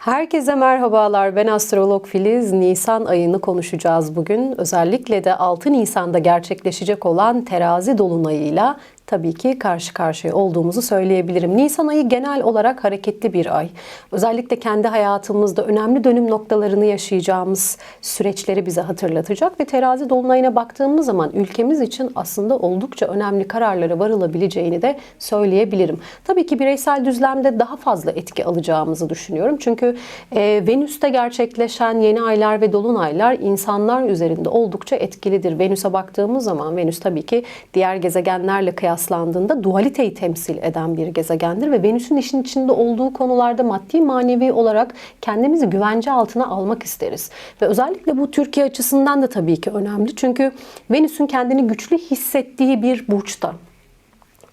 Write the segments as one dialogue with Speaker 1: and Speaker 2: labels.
Speaker 1: Herkese merhabalar. Ben astrolog Filiz. Nisan ayını konuşacağız bugün. Özellikle de 6 Nisan'da gerçekleşecek olan terazi dolunayıyla tabii ki karşı karşıya olduğumuzu söyleyebilirim. Nisan ayı genel olarak hareketli bir ay. Özellikle kendi hayatımızda önemli dönüm noktalarını yaşayacağımız süreçleri bize hatırlatacak ve terazi dolunayına baktığımız zaman ülkemiz için aslında oldukça önemli kararlara varılabileceğini de söyleyebilirim. Tabii ki bireysel düzlemde daha fazla etki alacağımızı düşünüyorum. Çünkü e, Venüs'te gerçekleşen yeni aylar ve dolunaylar insanlar üzerinde oldukça etkilidir. Venüs'e baktığımız zaman Venüs tabii ki diğer gezegenlerle kıyaslandığında dualiteyi temsil eden bir gezegendir ve Venüs'ün işin içinde olduğu konularda maddi manevi olarak kendimizi güvence altına almak isteriz. Ve özellikle bu Türkiye açısından da tabii ki önemli. Çünkü Venüs'ün kendini güçlü hissettiği bir burçta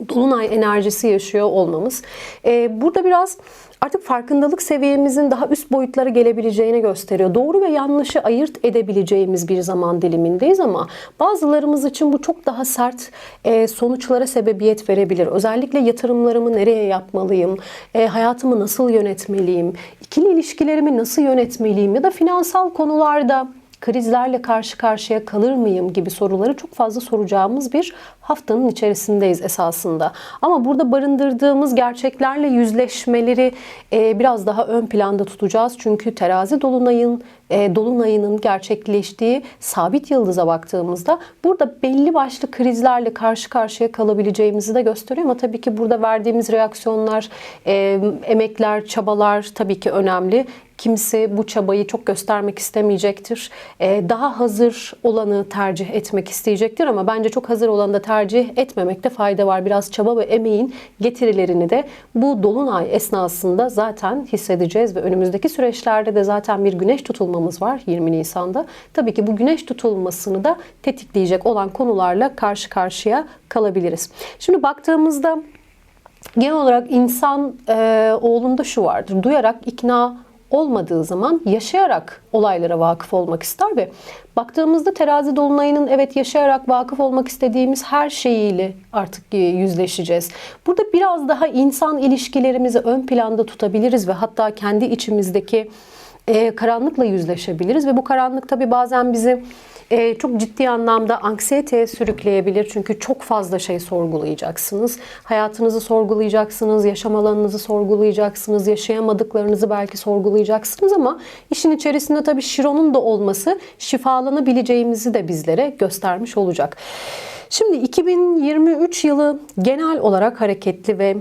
Speaker 1: dolunay enerjisi yaşıyor olmamız. Ee, burada biraz artık farkındalık seviyemizin daha üst boyutlara gelebileceğini gösteriyor. Doğru ve yanlışı ayırt edebileceğimiz bir zaman dilimindeyiz ama bazılarımız için bu çok daha sert e, sonuçlara sebebiyet verebilir. Özellikle yatırımlarımı nereye yapmalıyım, e, hayatımı nasıl yönetmeliyim, ikili ilişkilerimi nasıl yönetmeliyim ya da finansal konularda krizlerle karşı karşıya kalır mıyım gibi soruları çok fazla soracağımız bir haftanın içerisindeyiz esasında. Ama burada barındırdığımız gerçeklerle yüzleşmeleri e, biraz daha ön planda tutacağız. Çünkü terazi dolunayın e, dolunayının gerçekleştiği sabit yıldıza baktığımızda burada belli başlı krizlerle karşı karşıya kalabileceğimizi de gösteriyor. Ama tabii ki burada verdiğimiz reaksiyonlar, e, emekler, çabalar tabii ki önemli. Kimse bu çabayı çok göstermek istemeyecektir. Ee, daha hazır olanı tercih etmek isteyecektir ama bence çok hazır olanı da tercih etmemekte fayda var. Biraz çaba ve emeğin getirilerini de bu dolunay esnasında zaten hissedeceğiz ve önümüzdeki süreçlerde de zaten bir güneş tutulmamız var 20 Nisan'da. Tabii ki bu güneş tutulmasını da tetikleyecek olan konularla karşı karşıya kalabiliriz. Şimdi baktığımızda genel olarak insan e, oğlunda şu vardır. Duyarak ikna olmadığı zaman yaşayarak olaylara vakıf olmak ister ve baktığımızda terazi dolunayının evet yaşayarak vakıf olmak istediğimiz her şeyiyle artık yüzleşeceğiz. Burada biraz daha insan ilişkilerimizi ön planda tutabiliriz ve hatta kendi içimizdeki e, karanlıkla yüzleşebiliriz ve bu karanlık tabi bazen bizi e, çok ciddi anlamda anksiyeteye sürükleyebilir. Çünkü çok fazla şey sorgulayacaksınız. Hayatınızı sorgulayacaksınız, yaşam alanınızı sorgulayacaksınız, yaşayamadıklarınızı belki sorgulayacaksınız ama işin içerisinde tabii Şiron'un da olması şifalanabileceğimizi de bizlere göstermiş olacak. Şimdi 2023 yılı genel olarak hareketli ve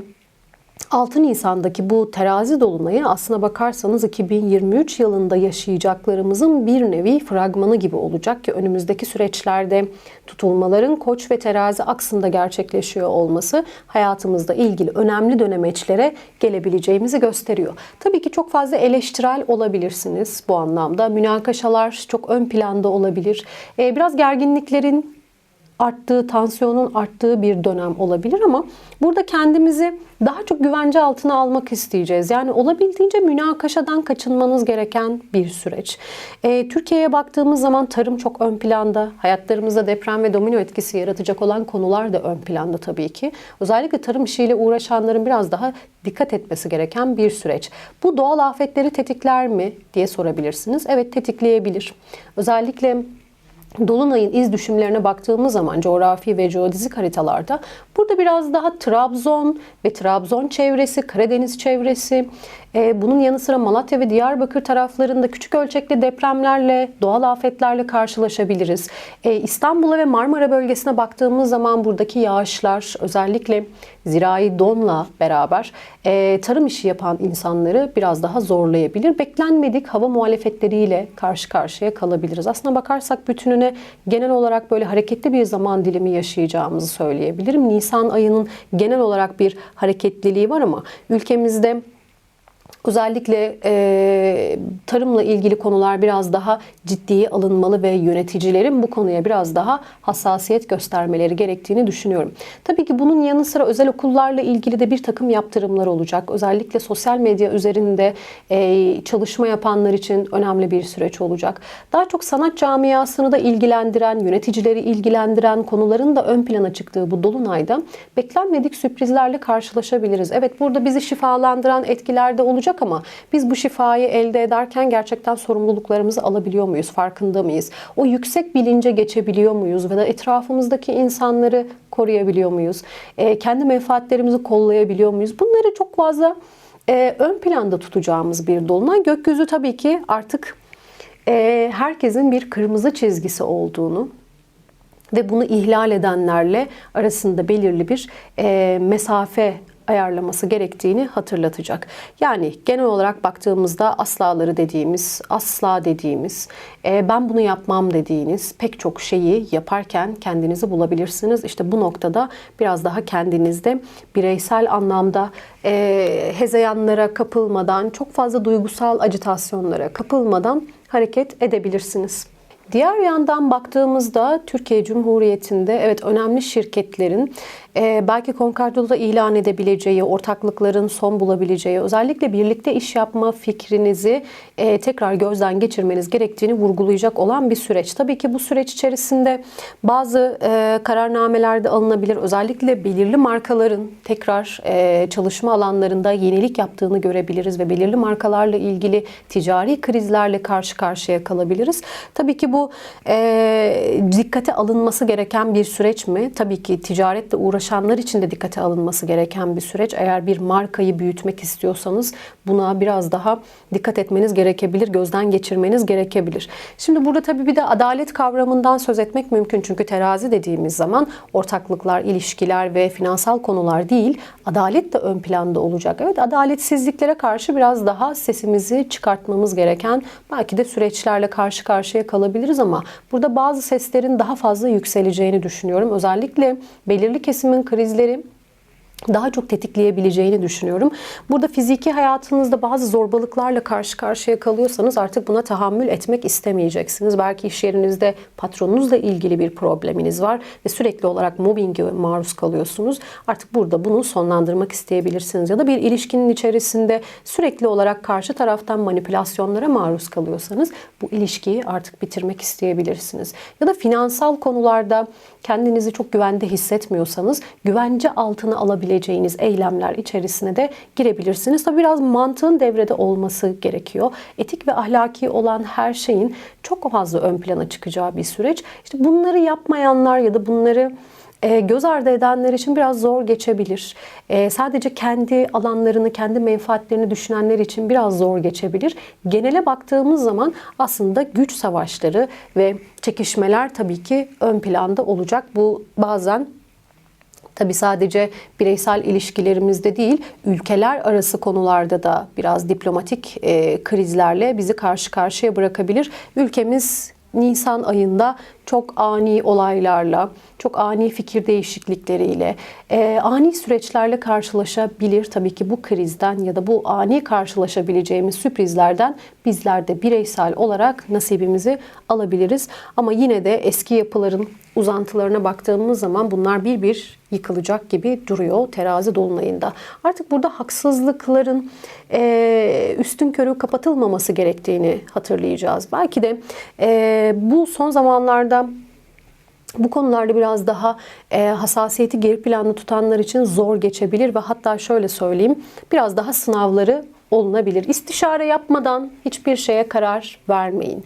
Speaker 1: 6 Nisan'daki bu terazi dolunayı aslına bakarsanız 2023 yılında yaşayacaklarımızın bir nevi fragmanı gibi olacak ki önümüzdeki süreçlerde tutulmaların koç ve terazi aksında gerçekleşiyor olması hayatımızda ilgili önemli dönemeçlere gelebileceğimizi gösteriyor. Tabii ki çok fazla eleştirel olabilirsiniz bu anlamda. Münakaşalar çok ön planda olabilir. Ee, biraz gerginliklerin arttığı, tansiyonun arttığı bir dönem olabilir ama burada kendimizi daha çok güvence altına almak isteyeceğiz. Yani olabildiğince münakaşadan kaçınmanız gereken bir süreç. E, Türkiye'ye baktığımız zaman tarım çok ön planda. Hayatlarımızda deprem ve domino etkisi yaratacak olan konular da ön planda tabii ki. Özellikle tarım işiyle uğraşanların biraz daha dikkat etmesi gereken bir süreç. Bu doğal afetleri tetikler mi diye sorabilirsiniz. Evet tetikleyebilir. Özellikle Dolunay'ın iz düşümlerine baktığımız zaman coğrafi ve jeodezik haritalarda burada biraz daha Trabzon ve Trabzon çevresi, Karadeniz çevresi, bunun yanı sıra Malatya ve Diyarbakır taraflarında küçük ölçekli depremlerle, doğal afetlerle karşılaşabiliriz. E, İstanbul'a ve Marmara bölgesine baktığımız zaman buradaki yağışlar özellikle zirai donla beraber e, tarım işi yapan insanları biraz daha zorlayabilir. Beklenmedik hava muhalefetleriyle karşı karşıya kalabiliriz. Aslına bakarsak bütününe genel olarak böyle hareketli bir zaman dilimi yaşayacağımızı söyleyebilirim. Nisan ayının genel olarak bir hareketliliği var ama ülkemizde Özellikle e, tarımla ilgili konular biraz daha ciddiye alınmalı ve yöneticilerin bu konuya biraz daha hassasiyet göstermeleri gerektiğini düşünüyorum. Tabii ki bunun yanı sıra özel okullarla ilgili de bir takım yaptırımlar olacak. Özellikle sosyal medya üzerinde e, çalışma yapanlar için önemli bir süreç olacak. Daha çok sanat camiasını da ilgilendiren, yöneticileri ilgilendiren konuların da ön plana çıktığı bu dolunayda beklenmedik sürprizlerle karşılaşabiliriz. Evet burada bizi şifalandıran etkiler de olacak olacak ama biz bu şifayı elde ederken gerçekten sorumluluklarımızı alabiliyor muyuz? Farkında mıyız? O yüksek bilince geçebiliyor muyuz? Ve da etrafımızdaki insanları koruyabiliyor muyuz? E, kendi menfaatlerimizi kollayabiliyor muyuz? Bunları çok fazla e, ön planda tutacağımız bir dolunay. Gökyüzü tabii ki artık e, herkesin bir kırmızı çizgisi olduğunu ve bunu ihlal edenlerle arasında belirli bir e, mesafe ayarlaması gerektiğini hatırlatacak. Yani genel olarak baktığımızda aslaları dediğimiz, asla dediğimiz, e, ben bunu yapmam dediğiniz pek çok şeyi yaparken kendinizi bulabilirsiniz. İşte bu noktada biraz daha kendinizde bireysel anlamda e, hezeyanlara kapılmadan, çok fazla duygusal acitasyonlara kapılmadan hareket edebilirsiniz. Diğer yandan baktığımızda Türkiye Cumhuriyeti'nde evet önemli şirketlerin e, belki Konkordo'da ilan edebileceği, ortaklıkların son bulabileceği, özellikle birlikte iş yapma fikrinizi e, tekrar gözden geçirmeniz gerektiğini vurgulayacak olan bir süreç. Tabii ki bu süreç içerisinde bazı e, kararnameler de alınabilir. Özellikle belirli markaların tekrar e, çalışma alanlarında yenilik yaptığını görebiliriz ve belirli markalarla ilgili ticari krizlerle karşı karşıya kalabiliriz. Tabii ki bu e, dikkate alınması gereken bir süreç mi? Tabii ki ticaretle uğraşanlar için de dikkate alınması gereken bir süreç. Eğer bir markayı büyütmek istiyorsanız buna biraz daha dikkat etmeniz gerekebilir, gözden geçirmeniz gerekebilir. Şimdi burada tabii bir de adalet kavramından söz etmek mümkün. Çünkü terazi dediğimiz zaman ortaklıklar, ilişkiler ve finansal konular değil, adalet de ön planda olacak. Evet adaletsizliklere karşı biraz daha sesimizi çıkartmamız gereken belki de süreçlerle karşı karşıya kalabiliriz ama burada bazı seslerin daha fazla yükseleceğini düşünüyorum. Özellikle belirli kesimin krizleri daha çok tetikleyebileceğini düşünüyorum. Burada fiziki hayatınızda bazı zorbalıklarla karşı karşıya kalıyorsanız artık buna tahammül etmek istemeyeceksiniz. Belki iş yerinizde patronunuzla ilgili bir probleminiz var ve sürekli olarak mobbinge maruz kalıyorsunuz. Artık burada bunu sonlandırmak isteyebilirsiniz. Ya da bir ilişkinin içerisinde sürekli olarak karşı taraftan manipülasyonlara maruz kalıyorsanız bu ilişkiyi artık bitirmek isteyebilirsiniz. Ya da finansal konularda kendinizi çok güvende hissetmiyorsanız güvence altına alabileceğiniz eylemler içerisine de girebilirsiniz. Tabi biraz mantığın devrede olması gerekiyor. Etik ve ahlaki olan her şeyin çok fazla ön plana çıkacağı bir süreç. İşte bunları yapmayanlar ya da bunları e, göz ardı edenler için biraz zor geçebilir. E, sadece kendi alanlarını, kendi menfaatlerini düşünenler için biraz zor geçebilir. Genele baktığımız zaman aslında güç savaşları ve çekişmeler tabii ki ön planda olacak. Bu bazen Tabi sadece bireysel ilişkilerimizde değil, ülkeler arası konularda da biraz diplomatik e, krizlerle bizi karşı karşıya bırakabilir. Ülkemiz Nisan ayında çok ani olaylarla, çok ani fikir değişiklikleriyle, e, ani süreçlerle karşılaşabilir. Tabii ki bu krizden ya da bu ani karşılaşabileceğimiz sürprizlerden bizler de bireysel olarak nasibimizi alabiliriz. Ama yine de eski yapıların uzantılarına baktığımız zaman bunlar bir bir yıkılacak gibi duruyor terazi dolunayında. Artık burada haksızlıkların e, üstün körü kapatılmaması gerektiğini hatırlayacağız. Belki de e, bu son zamanlarda bu konularda biraz daha e, hassasiyeti geri planda tutanlar için zor geçebilir ve hatta şöyle söyleyeyim biraz daha sınavları olunabilir. İstişare yapmadan hiçbir şeye karar vermeyin.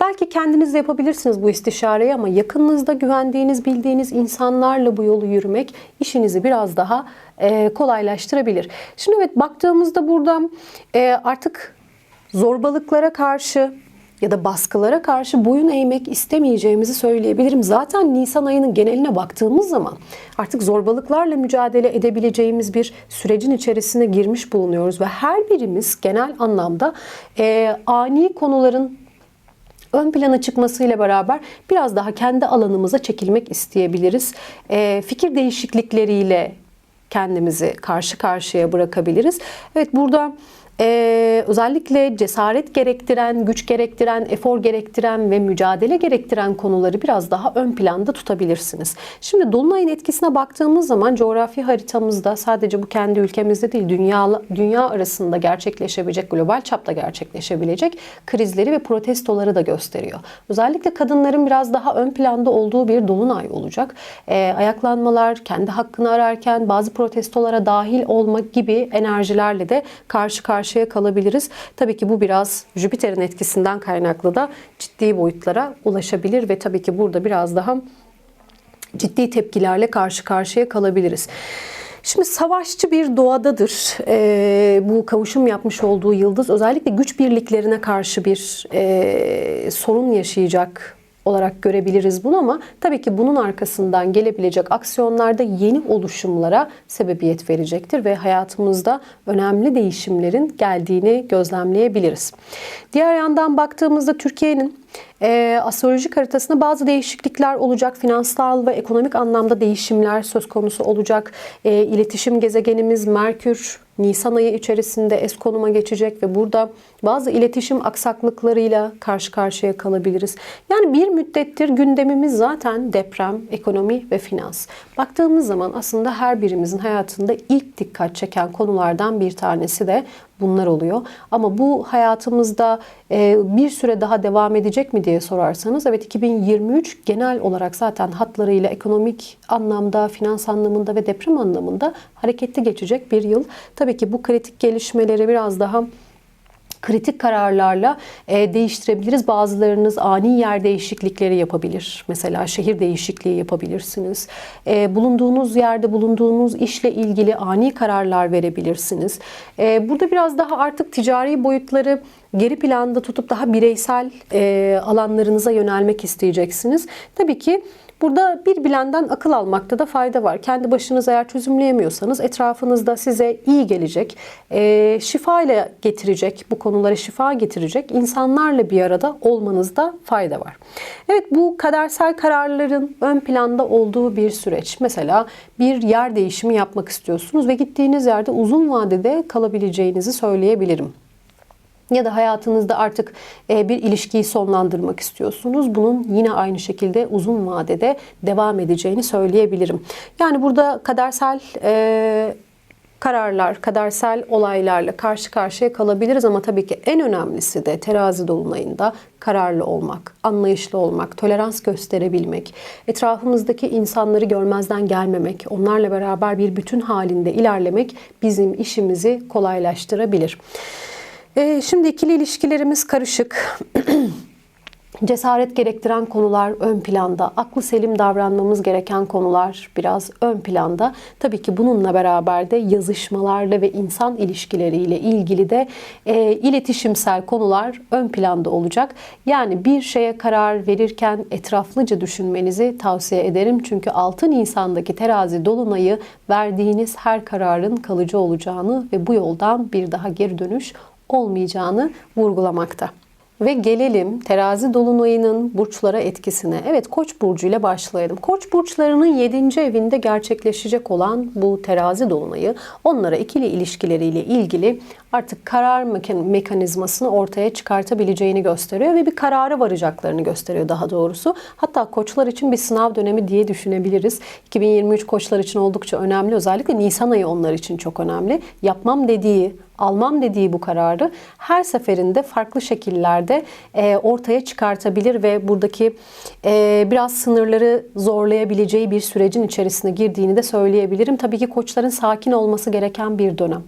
Speaker 1: Belki kendiniz de yapabilirsiniz bu istişareyi ama yakınınızda güvendiğiniz, bildiğiniz insanlarla bu yolu yürümek işinizi biraz daha e, kolaylaştırabilir. Şimdi evet baktığımızda burada e, artık zorbalıklara karşı ya da baskılara karşı boyun eğmek istemeyeceğimizi söyleyebilirim. Zaten Nisan ayının geneline baktığımız zaman artık zorbalıklarla mücadele edebileceğimiz bir sürecin içerisine girmiş bulunuyoruz ve her birimiz genel anlamda e, ani konuların ön plana çıkmasıyla beraber biraz daha kendi alanımıza çekilmek isteyebiliriz. E, fikir değişiklikleriyle kendimizi karşı karşıya bırakabiliriz. Evet burada ee, özellikle cesaret gerektiren, güç gerektiren, efor gerektiren ve mücadele gerektiren konuları biraz daha ön planda tutabilirsiniz. Şimdi Dolunay'ın etkisine baktığımız zaman coğrafi haritamızda sadece bu kendi ülkemizde değil dünya, dünya arasında gerçekleşebilecek, global çapta gerçekleşebilecek krizleri ve protestoları da gösteriyor. Özellikle kadınların biraz daha ön planda olduğu bir Dolunay olacak. Ee, ayaklanmalar, kendi hakkını ararken bazı protestolara dahil olmak gibi enerjilerle de karşı karşıya karşıya kalabiliriz. Tabii ki bu biraz Jüpiter'in etkisinden kaynaklı da ciddi boyutlara ulaşabilir ve tabii ki burada biraz daha ciddi tepkilerle karşı karşıya kalabiliriz. Şimdi savaşçı bir doğadadır e, bu kavuşum yapmış olduğu yıldız. Özellikle güç birliklerine karşı bir e, sorun yaşayacak olarak görebiliriz bunu ama tabii ki bunun arkasından gelebilecek aksiyonlarda yeni oluşumlara sebebiyet verecektir ve hayatımızda önemli değişimlerin geldiğini gözlemleyebiliriz. Diğer yandan baktığımızda Türkiye'nin e, astrolojik haritasında bazı değişiklikler olacak. Finansal ve ekonomik anlamda değişimler söz konusu olacak. E, iletişim gezegenimiz Merkür Nisan ayı içerisinde es konuma geçecek ve burada bazı iletişim aksaklıklarıyla karşı karşıya kalabiliriz. Yani bir müddettir gündemimiz zaten deprem, ekonomi ve finans. Baktığımız zaman aslında her birimizin hayatında ilk dikkat çeken konulardan bir tanesi de bunlar oluyor. Ama bu hayatımızda e, bir süre daha devam edecek mi diye sorarsanız evet 2023 genel olarak zaten hatlarıyla ekonomik anlamda, finans anlamında ve deprem anlamında hareketli geçecek bir yıl. Tabii ki bu kritik gelişmeleri biraz daha kritik kararlarla e, değiştirebiliriz. Bazılarınız ani yer değişiklikleri yapabilir. Mesela şehir değişikliği yapabilirsiniz. E, bulunduğunuz yerde bulunduğunuz işle ilgili ani kararlar verebilirsiniz. E, burada biraz daha artık ticari boyutları geri planda tutup daha bireysel e, alanlarınıza yönelmek isteyeceksiniz. Tabii ki Burada bir bilenden akıl almakta da fayda var. Kendi başınız eğer çözümleyemiyorsanız etrafınızda size iyi gelecek, e, şifa ile getirecek, bu konulara şifa getirecek insanlarla bir arada olmanızda fayda var. Evet bu kadersel kararların ön planda olduğu bir süreç. Mesela bir yer değişimi yapmak istiyorsunuz ve gittiğiniz yerde uzun vadede kalabileceğinizi söyleyebilirim ya da hayatınızda artık e, bir ilişkiyi sonlandırmak istiyorsunuz. Bunun yine aynı şekilde uzun vadede devam edeceğini söyleyebilirim. Yani burada kadersel e, kararlar, kadersel olaylarla karşı karşıya kalabiliriz ama tabii ki en önemlisi de terazi dolunayında kararlı olmak, anlayışlı olmak, tolerans gösterebilmek, etrafımızdaki insanları görmezden gelmemek, onlarla beraber bir bütün halinde ilerlemek bizim işimizi kolaylaştırabilir. E, şimdi ikili ilişkilerimiz karışık. Cesaret gerektiren konular ön planda, aklı selim davranmamız gereken konular biraz ön planda. Tabii ki bununla beraber de yazışmalarla ve insan ilişkileriyle ilgili de e, iletişimsel konular ön planda olacak. Yani bir şeye karar verirken etraflıca düşünmenizi tavsiye ederim. Çünkü 6 Nisan'daki terazi dolunayı verdiğiniz her kararın kalıcı olacağını ve bu yoldan bir daha geri dönüş olmayacağını vurgulamakta. Ve gelelim terazi dolunayının burçlara etkisine. Evet Koç burcu ile başlayalım. Koç burçlarının 7. evinde gerçekleşecek olan bu terazi dolunayı onlara ikili ilişkileriyle ilgili artık karar mekanizmasını ortaya çıkartabileceğini gösteriyor ve bir karara varacaklarını gösteriyor daha doğrusu. Hatta koçlar için bir sınav dönemi diye düşünebiliriz. 2023 koçlar için oldukça önemli. Özellikle Nisan ayı onlar için çok önemli. Yapmam dediği, almam dediği bu kararı her seferinde farklı şekillerde e, ortaya çıkartabilir ve buradaki e, biraz sınırları zorlayabileceği bir sürecin içerisine girdiğini de söyleyebilirim. Tabii ki koçların sakin olması gereken bir dönem.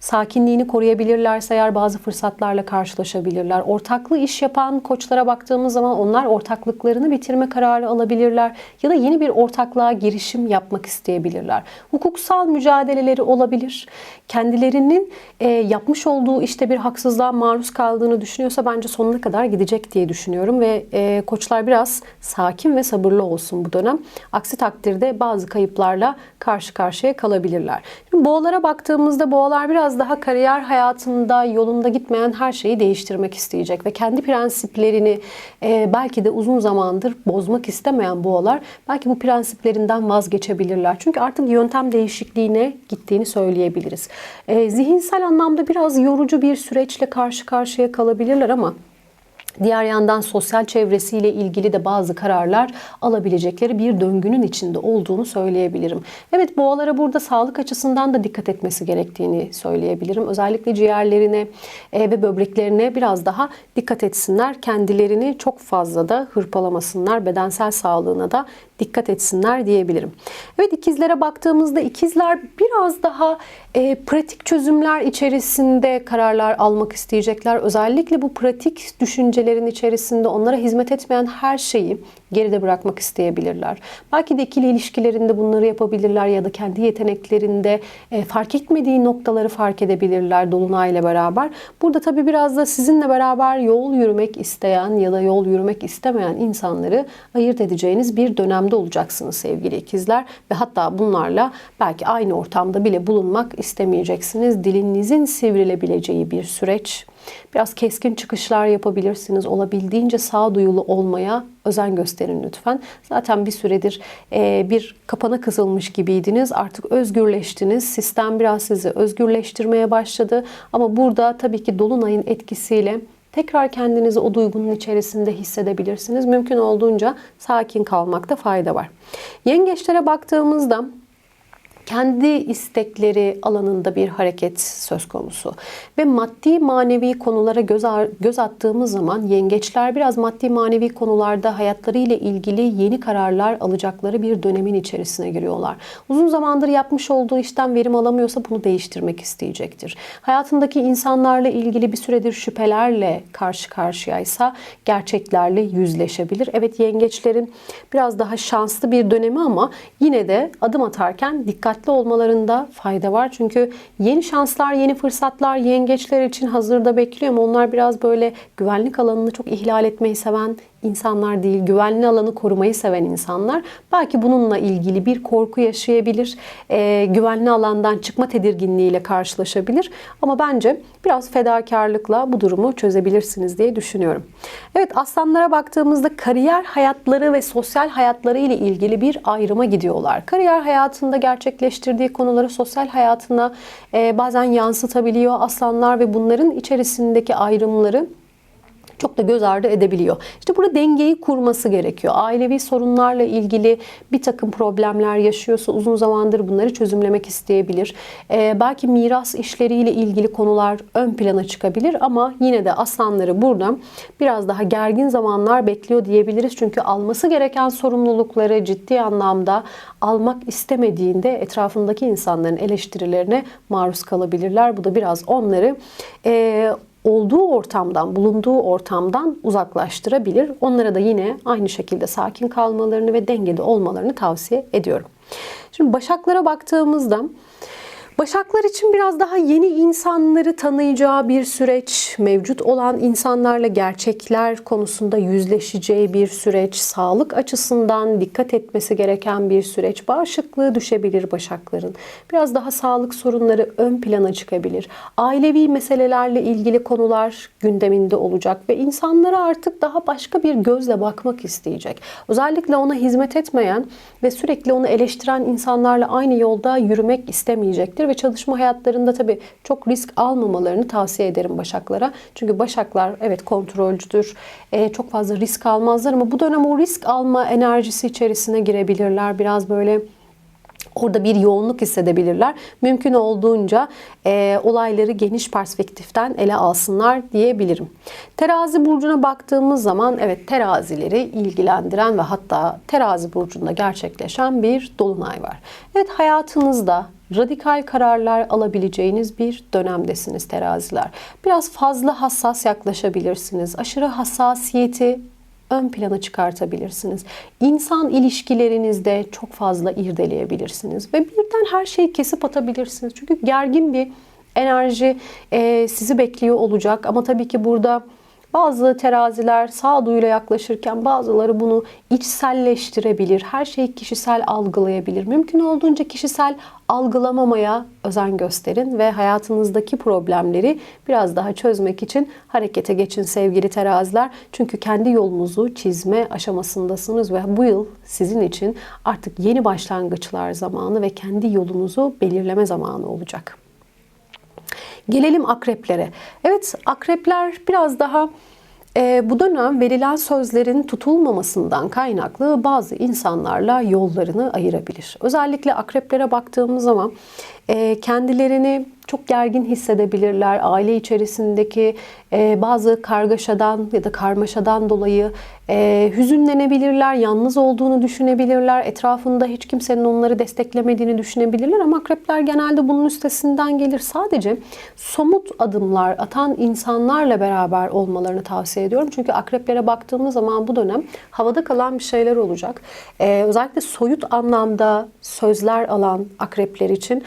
Speaker 1: Sakinliğini koruyabilirlerse eğer bazı fırsatlarla karşılaşabilirler. Ortaklı iş yapan koçlara baktığımız zaman onlar ortaklıklarını bitirme kararı alabilirler ya da yeni bir ortaklığa girişim yapmak isteyebilirler. Hukuksal mücadeleleri olabilir. Kendilerinin e, yapmış olduğu işte bir haksızlığa maruz kaldığını düşünüyorsa bence sonuna kadar gidecek diye düşünüyorum ve e, koçlar biraz sakin ve sabırlı olsun bu dönem. Aksi takdirde bazı kayıplarla karşı karşıya kalabilirler. Şimdi boğalara baktığımızda boğalar biraz daha kariyer hayatında yolunda gitmeyen her şeyi değiştirmek isteyecek ve kendi prensiplerini e, belki de uzun zamandır bozmak istemeyen boğalar belki bu prensiplerinden vazgeçebilirler. Çünkü artık yöntem değişikliğine gittiğini söyleyebiliriz. E, zihinsel anlamda biraz yorucu bir süreçle karşı karşıya kalabilirler ama Diğer yandan sosyal çevresiyle ilgili de bazı kararlar alabilecekleri bir döngünün içinde olduğunu söyleyebilirim. Evet boğalara burada sağlık açısından da dikkat etmesi gerektiğini söyleyebilirim. Özellikle ciğerlerine e, ve böbreklerine biraz daha dikkat etsinler. Kendilerini çok fazla da hırpalamasınlar. Bedensel sağlığına da dikkat etsinler diyebilirim. Evet ikizlere baktığımızda ikizler biraz daha e, pratik çözümler içerisinde kararlar almak isteyecekler. Özellikle bu pratik düşüncelerin içerisinde onlara hizmet etmeyen her şeyi geride bırakmak isteyebilirler. Belki de ikili ilişkilerinde bunları yapabilirler ya da kendi yeteneklerinde e, fark etmediği noktaları fark edebilirler Dolunay ile beraber. Burada tabii biraz da sizinle beraber yol yürümek isteyen ya da yol yürümek istemeyen insanları ayırt edeceğiniz bir dönemde olacaksınız sevgili ikizler ve hatta bunlarla belki aynı ortamda bile bulunmak istemeyeceksiniz. Dilinizin sivrilebileceği bir süreç. Biraz keskin çıkışlar yapabilirsiniz. Olabildiğince sağduyulu olmaya özen gösterin lütfen. Zaten bir süredir e, bir kapana kızılmış gibiydiniz. Artık özgürleştiniz. Sistem biraz sizi özgürleştirmeye başladı. Ama burada tabii ki Dolunay'ın etkisiyle tekrar kendinizi o duygunun içerisinde hissedebilirsiniz. Mümkün olduğunca sakin kalmakta fayda var. Yengeçlere baktığımızda kendi istekleri alanında bir hareket söz konusu. Ve maddi manevi konulara göz, göz attığımız zaman yengeçler biraz maddi manevi konularda hayatlarıyla ilgili yeni kararlar alacakları bir dönemin içerisine giriyorlar. Uzun zamandır yapmış olduğu işten verim alamıyorsa bunu değiştirmek isteyecektir. Hayatındaki insanlarla ilgili bir süredir şüphelerle karşı karşıyaysa gerçeklerle yüzleşebilir. Evet yengeçlerin biraz daha şanslı bir dönemi ama yine de adım atarken dikkat dikkatli olmalarında fayda var. Çünkü yeni şanslar, yeni fırsatlar yengeçler için hazırda bekliyor onlar biraz böyle güvenlik alanını çok ihlal etmeyi seven insanlar değil, güvenli alanı korumayı seven insanlar. Belki bununla ilgili bir korku yaşayabilir, e, güvenli alandan çıkma tedirginliğiyle karşılaşabilir. Ama bence biraz fedakarlıkla bu durumu çözebilirsiniz diye düşünüyorum. Evet aslanlara baktığımızda kariyer hayatları ve sosyal hayatları ile ilgili bir ayrıma gidiyorlar. Kariyer hayatında gerçekleştirdiği konuları sosyal hayatına e, bazen yansıtabiliyor aslanlar ve bunların içerisindeki ayrımları çok da göz ardı edebiliyor. İşte burada dengeyi kurması gerekiyor. Ailevi sorunlarla ilgili bir takım problemler yaşıyorsa uzun zamandır bunları çözümlemek isteyebilir. Ee, belki miras işleriyle ilgili konular ön plana çıkabilir ama yine de aslanları burada biraz daha gergin zamanlar bekliyor diyebiliriz. Çünkü alması gereken sorumlulukları ciddi anlamda almak istemediğinde etrafındaki insanların eleştirilerine maruz kalabilirler. Bu da biraz onları e, olduğu ortamdan, bulunduğu ortamdan uzaklaştırabilir. Onlara da yine aynı şekilde sakin kalmalarını ve dengede olmalarını tavsiye ediyorum. Şimdi başaklara baktığımızda Başaklar için biraz daha yeni insanları tanıyacağı bir süreç, mevcut olan insanlarla gerçekler konusunda yüzleşeceği bir süreç, sağlık açısından dikkat etmesi gereken bir süreç. Bağışıklığı düşebilir Başakların. Biraz daha sağlık sorunları ön plana çıkabilir. Ailevi meselelerle ilgili konular gündeminde olacak ve insanlara artık daha başka bir gözle bakmak isteyecek. Özellikle ona hizmet etmeyen ve sürekli onu eleştiren insanlarla aynı yolda yürümek istemeyecektir ve çalışma hayatlarında tabii çok risk almamalarını tavsiye ederim Başaklara. Çünkü Başaklar evet kontrolcüdür. E, çok fazla risk almazlar ama bu dönem o risk alma enerjisi içerisine girebilirler. Biraz böyle Orada bir yoğunluk hissedebilirler. Mümkün olduğunca e, olayları geniş perspektiften ele alsınlar diyebilirim. Terazi burcuna baktığımız zaman evet terazileri ilgilendiren ve hatta terazi burcunda gerçekleşen bir dolunay var. Evet hayatınızda radikal kararlar alabileceğiniz bir dönemdesiniz teraziler. Biraz fazla hassas yaklaşabilirsiniz. Aşırı hassasiyeti ön plana çıkartabilirsiniz. İnsan ilişkilerinizde çok fazla irdeleyebilirsiniz ve birden her şeyi kesip atabilirsiniz. Çünkü gergin bir enerji sizi bekliyor olacak ama tabii ki burada bazı teraziler sağduyuyla yaklaşırken bazıları bunu içselleştirebilir. Her şeyi kişisel algılayabilir. Mümkün olduğunca kişisel algılamamaya özen gösterin ve hayatınızdaki problemleri biraz daha çözmek için harekete geçin sevgili teraziler. Çünkü kendi yolunuzu çizme aşamasındasınız ve bu yıl sizin için artık yeni başlangıçlar zamanı ve kendi yolunuzu belirleme zamanı olacak. Gelelim akreplere. Evet akrepler biraz daha e, bu dönem verilen sözlerin tutulmamasından kaynaklı bazı insanlarla yollarını ayırabilir. Özellikle akreplere baktığımız zaman kendilerini çok gergin hissedebilirler. Aile içerisindeki e, bazı kargaşadan ya da karmaşadan dolayı e, hüzünlenebilirler, yalnız olduğunu düşünebilirler, etrafında hiç kimsenin onları desteklemediğini düşünebilirler ama akrepler genelde bunun üstesinden gelir. Sadece somut adımlar atan insanlarla beraber olmalarını tavsiye ediyorum. Çünkü akreplere baktığımız zaman bu dönem havada kalan bir şeyler olacak. E, özellikle soyut anlamda sözler alan akrepler için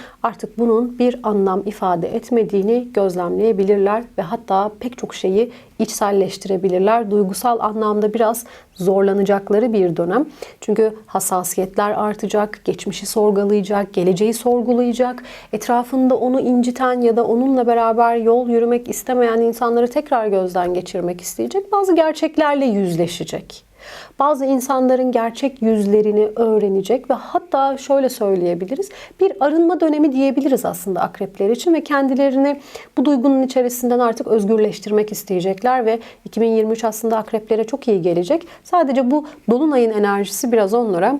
Speaker 1: bunun bir anlam ifade etmediğini gözlemleyebilirler ve hatta pek çok şeyi içselleştirebilirler. Duygusal anlamda biraz zorlanacakları bir dönem. Çünkü hassasiyetler artacak, geçmişi sorgulayacak, geleceği sorgulayacak. Etrafında onu inciten ya da onunla beraber yol yürümek istemeyen insanları tekrar gözden geçirmek isteyecek. Bazı gerçeklerle yüzleşecek. Bazı insanların gerçek yüzlerini öğrenecek ve hatta şöyle söyleyebiliriz. Bir arınma dönemi diyebiliriz aslında akrepler için ve kendilerini bu duygunun içerisinden artık özgürleştirmek isteyecekler ve 2023 aslında akreplere çok iyi gelecek. Sadece bu dolunayın enerjisi biraz onlara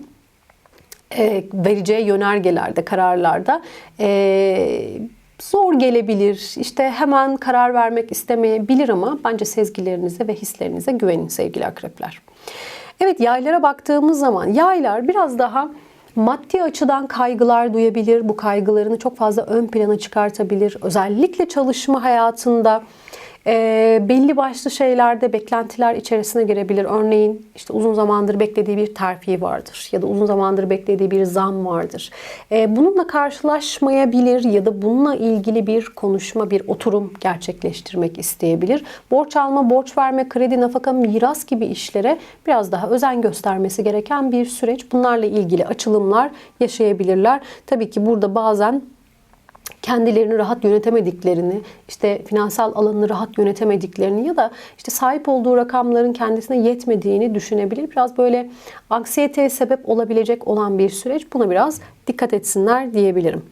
Speaker 1: e, vereceği yönergelerde, kararlarda e, zor gelebilir. İşte hemen karar vermek istemeyebilir ama bence sezgilerinize ve hislerinize güvenin sevgili akrepler. Evet yaylara baktığımız zaman yaylar biraz daha maddi açıdan kaygılar duyabilir. Bu kaygılarını çok fazla ön plana çıkartabilir. Özellikle çalışma hayatında e, belli başlı şeylerde beklentiler içerisine girebilir. Örneğin işte uzun zamandır beklediği bir terfi vardır ya da uzun zamandır beklediği bir zam vardır. E, bununla karşılaşmayabilir ya da bununla ilgili bir konuşma, bir oturum gerçekleştirmek isteyebilir. Borç alma, borç verme, kredi, nafaka, miras gibi işlere biraz daha özen göstermesi gereken bir süreç. Bunlarla ilgili açılımlar yaşayabilirler. Tabii ki burada bazen kendilerini rahat yönetemediklerini, işte finansal alanını rahat yönetemediklerini ya da işte sahip olduğu rakamların kendisine yetmediğini düşünebilir. Biraz böyle anksiyeteye sebep olabilecek olan bir süreç. Buna biraz dikkat etsinler diyebilirim.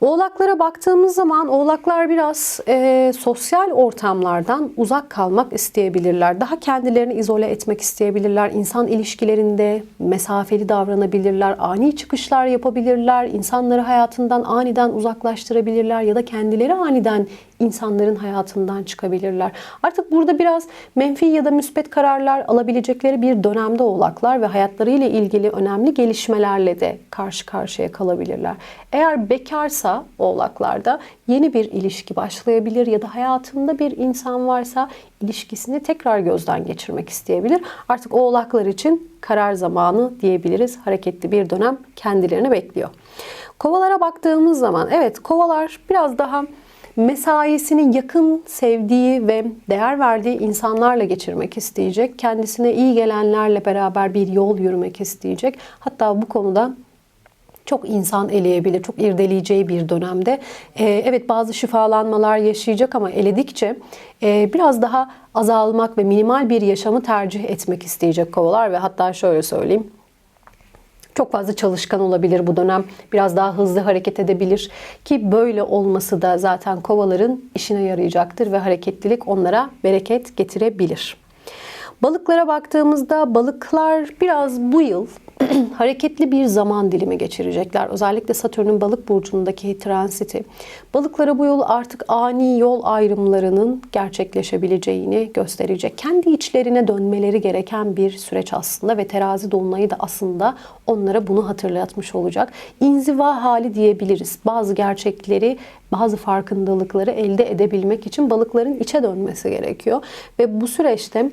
Speaker 1: Oğlaklara baktığımız zaman oğlaklar biraz e, sosyal ortamlardan uzak kalmak isteyebilirler. Daha kendilerini izole etmek isteyebilirler. İnsan ilişkilerinde mesafeli davranabilirler. Ani çıkışlar yapabilirler. İnsanları hayatından aniden uzaklaştırabilirler ya da kendileri aniden insanların hayatından çıkabilirler. Artık burada biraz menfi ya da müspet kararlar alabilecekleri bir dönemde oğlaklar ve hayatlarıyla ilgili önemli gelişmelerle de karşı karşıya kalabilirler. Eğer bekarsa oğlaklarda yeni bir ilişki başlayabilir ya da hayatında bir insan varsa ilişkisini tekrar gözden geçirmek isteyebilir. Artık oğlaklar için karar zamanı diyebiliriz. Hareketli bir dönem kendilerini bekliyor. Kovalara baktığımız zaman evet kovalar biraz daha mesaisini yakın sevdiği ve değer verdiği insanlarla geçirmek isteyecek. Kendisine iyi gelenlerle beraber bir yol yürümek isteyecek. Hatta bu konuda çok insan eleyebilir, çok irdeleyeceği bir dönemde. Ee, evet bazı şifalanmalar yaşayacak ama eledikçe e, biraz daha azalmak ve minimal bir yaşamı tercih etmek isteyecek kovalar ve hatta şöyle söyleyeyim çok fazla çalışkan olabilir bu dönem. Biraz daha hızlı hareket edebilir ki böyle olması da zaten kovaların işine yarayacaktır ve hareketlilik onlara bereket getirebilir. Balıklara baktığımızda balıklar biraz bu yıl hareketli bir zaman dilimi geçirecekler. Özellikle Satürn'ün balık burcundaki transiti balıklara bu yıl artık ani yol ayrımlarının gerçekleşebileceğini gösterecek. Kendi içlerine dönmeleri gereken bir süreç aslında ve terazi dolunayı da aslında onlara bunu hatırlatmış olacak. İnziva hali diyebiliriz. Bazı gerçekleri bazı farkındalıkları elde edebilmek için balıkların içe dönmesi gerekiyor. Ve bu süreçte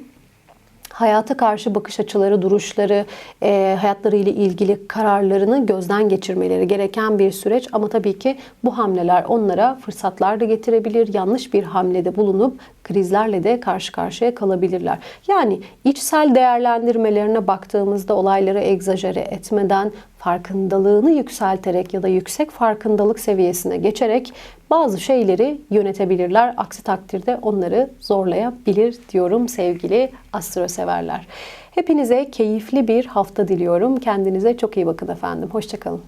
Speaker 1: hayata karşı bakış açıları, duruşları, e, hayatlarıyla ilgili kararlarını gözden geçirmeleri gereken bir süreç. Ama tabii ki bu hamleler onlara fırsatlar da getirebilir. Yanlış bir hamlede bulunup krizlerle de karşı karşıya kalabilirler. Yani içsel değerlendirmelerine baktığımızda olayları egzajere etmeden farkındalığını yükselterek ya da yüksek farkındalık seviyesine geçerek bazı şeyleri yönetebilirler. Aksi takdirde onları zorlayabilir diyorum sevgili astro severler. Hepinize keyifli bir hafta diliyorum. Kendinize çok iyi bakın efendim. Hoşçakalın.